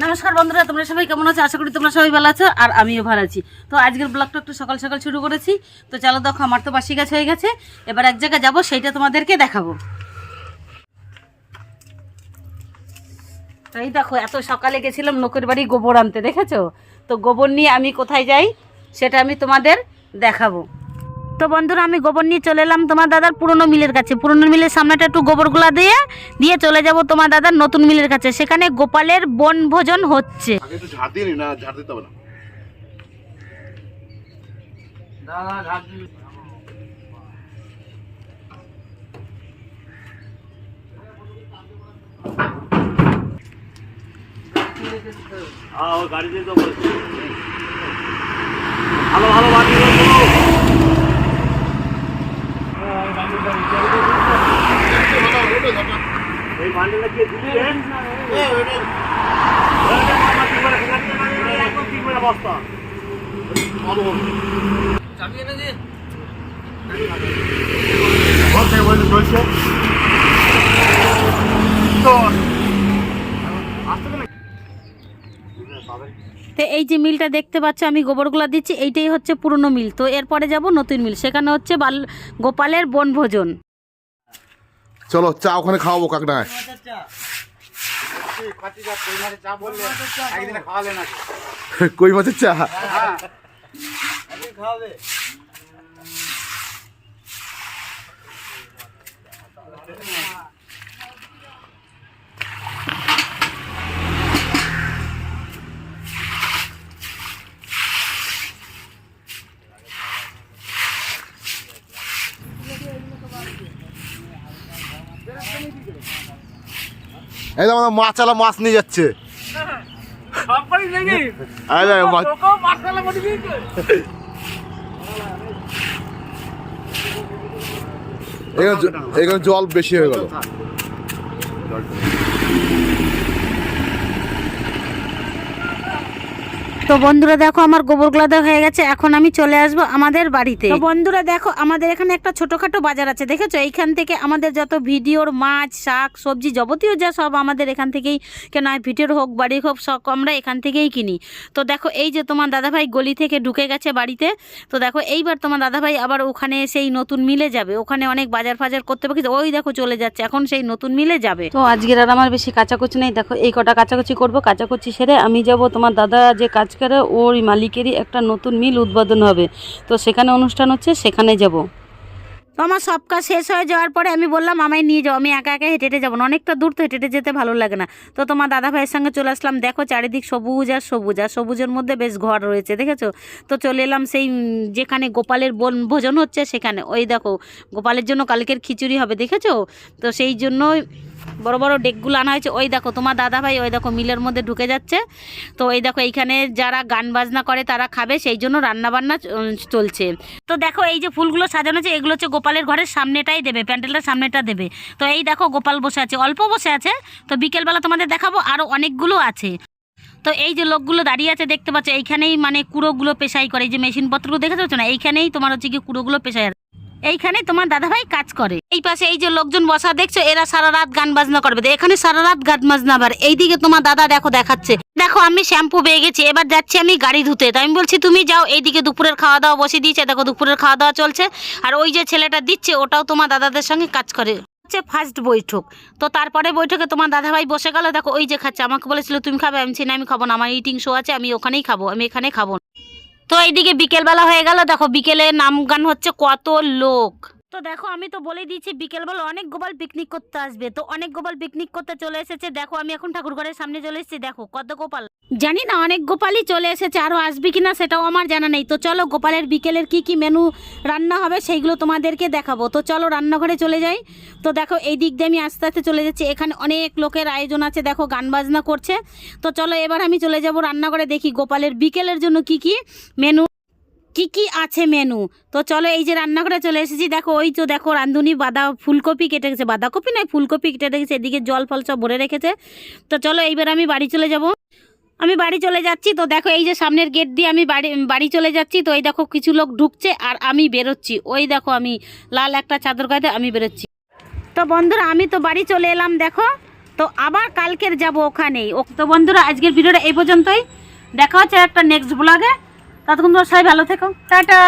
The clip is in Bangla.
নমস্কার বন্ধুরা, তোমরা সবাই কেমন আছো? আশা করি তোমরা সবাই ভালো আছো আর আমিও ভালো আছি। তো আজকের ব্লগটা একটু সকাল সকাল শুরু করেছি। তো চলো দেখো, আমার তো বাসি গাছ হয়ে গেছে। এবার এক জায়গায় যাব, সেইটা তোমাদেরকে দেখাবো। তো এই দেখো, এত সকালে গেছিলাম লোকের বাড়ি গোবর আনতে, দেখেছ? তো গোবর নিয়ে আমি কোথায় যাই, সেটা আমি তোমাদের দেখাবো। তো বন্ধুরা আমি গোবর নিয়ে চলে এলাম তোমার দাদার পুরনো মিলের কাছে। পুরনো মিলের সামনেটা একটু গোবরগুলা দিয়ে দিয়ে চলে যাব তোমার দাদার নতুন মিলের কাছে। সেখানে গোপালের বনভোজন হচ্ছে। আগে একটু ঝাড় দিয়ে নি না ঝাড় দিতে হবে না চলছে তো এই যে মিলটা দেখতে পাচ্ছ আমি গোবরগুলা দিচ্ছি এইটাই হচ্ছে পুরনো মিল। তো এরপরে যাব নতুন মিল সেখানে হচ্ছে বাল গোপালের বনভোজন। চলো চা ওখানে খাওয়াবো কাকডায় কই মাছের চা? এই তো আমাদের মাছ আলা মাছ নিয়ে যাচ্ছে। এখানে জল বেশি হয়ে গেল। তো বন্ধুরা দেখো আমার গোবরগুলা দেওয়া হয়ে গেছে এখন আমি চলে আসব আমাদের বাড়িতে। তো বন্ধুরা দেখো আমাদের এখানে একটা ছোটখাটো বাজার আছে দেখেছ? এইখান থেকে আমাদের যত ভিডিওর মাছ শাক সবজি যাবতীয় যা সব আমাদের এখান থেকেই কেনা হয় ভিডিওর হোক বাড়ি হোক সব আমরা এখান থেকেই কিনি। তো দেখো এই যে তোমার দাদাভাই গলি থেকে ঢুকে গেছে বাড়িতে তো দেখো এইবার তোমার দাদাভাই আবার ওখানে সেই নতুন মিলে যাবে। ওখানে অনেক বাজার ফাজার করতে পারি ওই দেখো চলে যাচ্ছে এখন সেই নতুন মিলে যাবে। তো আজকের আর আমার বেশি কাচাকুচি নেই দেখো এই কটা কাচাকুচি করব কাচাকুচি সেরে আমি যাব তোমার দাদা যে কাজ করে ওর মালিকেরই একটা নতুন মিল উদ্বোধন হবে। তো সেখানে অনুষ্ঠান হচ্ছে, সেখানে যাব। তো আমার সব কাজ শেষ হয়ে যাওয়ার পরে আমি বললাম, আমায় নিয়ে যাও, আমি একা একা হেঁটে হেঁটে যাব না। অনেকটা দূর তো হেঁটে হেঁটে যেতে ভালো লাগে না। তো তোমার দাদা ভাইয়ের সঙ্গে চলে আসলাম। দেখো চারিদিক সবুজ আর সবুজ, আর সবুজের মধ্যে বেশ ঘর রয়েছে, দেখেছ? তো চলে এলাম সেই যেখানে গোপালের বন ভোজন হচ্ছে, সেখানে। ওই দেখো, গোপালের জন্য কালকের খিচুড়ি হবে, দেখেছ? তো সেই জন্যই বড় বড় ডেকগুলো আনা হয়েছে। ওই দেখো, তোমার দাদা ভাই ওই দেখো মিলের মধ্যে ঢুকে যাচ্ছে। তো ওই দেখো এইখানে যারা গান বাজনা করে তারা খাবে, সেই জন্য রান্নাবান্না চলছে। তো দেখো এই যে ফুলগুলো সাজানো আছে, এগুলো হচ্ছে গোপালের ঘরের সামনেটাই দেবে প্যান্ডেলটার সামনেটা দেবে। তো এই দেখো গোপাল বসে আছে, অল্প বসে আছে। তো বিকেলবেলা তোমাদের দেখাবো আরও অনেকগুলো আছে। তো এই যে লোকগুলো দাঁড়িয়ে আছে, দেখতে পাচ্ছ, এইখানেই মানে কুড়োগুলো পেশাই করে। এই যে মেশিনপত্রগুলো দেখে পাচ্ছ না, এইখানেই তোমার হচ্ছে কি কুড়োগুলো পেশাই এইখানে তোমার দাদাভাই কাজ করে। এই পাশে এই যে লোকজন বসা, দেখছ? এরা সারা রাত গান বাজনা করবে। এখানে সারা রাত গান বাজনা আবার। এইদিকে তোমার দাদা দেখো দেখাচ্ছে। দেখো, আমি শ্যাম্পু পেয়ে গেছি। এবার যাচ্ছি আমি গাড়ি ধুতে। তো আমি বলছি, তুমি যাও, এইদিকে দুপুরের খাওয়া দাওয়া বসে দিয়েছে। দেখো, দুপুরের খাওয়া দাওয়া চলছে। আর ওই যে ছেলেটা দিচ্ছে, ওটাও তোমার দাদাদের সঙ্গে কাজ করে। ফার্স্ট বৈঠক। তো তারপরে বৈঠকে তোমার দাদাভাই বসে গেল। দেখো, ওই যে খাচ্ছে। আমাকে বলেছিল, তুমি খাবে? আমি না, আমি খাব না। আমার ইটিং শো আছে। আমি ওখানেই খাব। আমি এখানে খাব। তো এইদিকে বিকেলবেলা হয়ে গেল। দেখো বিকেলে নাম গান হচ্ছে কত লোক। তো দেখো, আমি তো বলে দিয়েছি, বিকেলবেলা অনেক গোপাল পিকনিক করতে আসবে। তো অনেক গোপাল পিকনিক করতে চলে এসেছে। দেখো, আমি এখন ঠাকুর ঘরের সামনে চলে এসেছি। দেখো, কত গোপাল। জানি না, অনেক গোপালই চলে এসেছে আরও আসবে কিনা সেটাও আমার জানা নেই। তো চলো গোপালের বিকেলের কি কি মেনু রান্না হবে সেইগুলো তোমাদেরকে দেখাবো। তো চলো রান্নাঘরে চলে যাই। তো দেখো, এই দিক দিয়ে আমি আস্তে আস্তে চলে যাচ্ছি। এখানে অনেক লোকের আয়োজন আছে, দেখো গান বাজনা করছে। তো চলো এবার আমি চলে যাব রান্নাঘরে দেখি গোপালের বিকেলের জন্য কি কি মেনু কি কি আছে মেনু তো চলো এই যে রান্নাঘরে চলে এসেছি, দেখো ওই তো দেখো রাঁধুনি বাঁধা ফুলকপি কেটে গেছে। বাঁধাকপি নয়, ফুলকপি কেটে রেখেছে এদিকে জল ফল সব ভরে রেখেছে। তো চলো এইবার আমি বাড়ি চলে যাব। আমি বাড়ি চলে যাচ্ছি, তো দেখো এই যে সামনের গেট দিয়ে আমি বাড়ি বাড়ি চলে যাচ্ছি, তো এই দেখো কিছু লোক ঢুকছে আর আমি বেরোচ্ছি। ওই দেখো আমি লাল একটা চাদর গায়ে আমি বেরোচ্ছি। তো বন্ধুরা, আমি তো বাড়ি চলে এলাম, দেখো। তো তো আবার কালকের যাব ওখানেই। ও, তো বন্ধুরা, আজকের ভিডিওটা এই পর্যন্তই। দেখা হচ্ছে একটা নেক্সট ব্লগে ততক্ষণ তোমার সবাই ভালো থেকো। টাটা!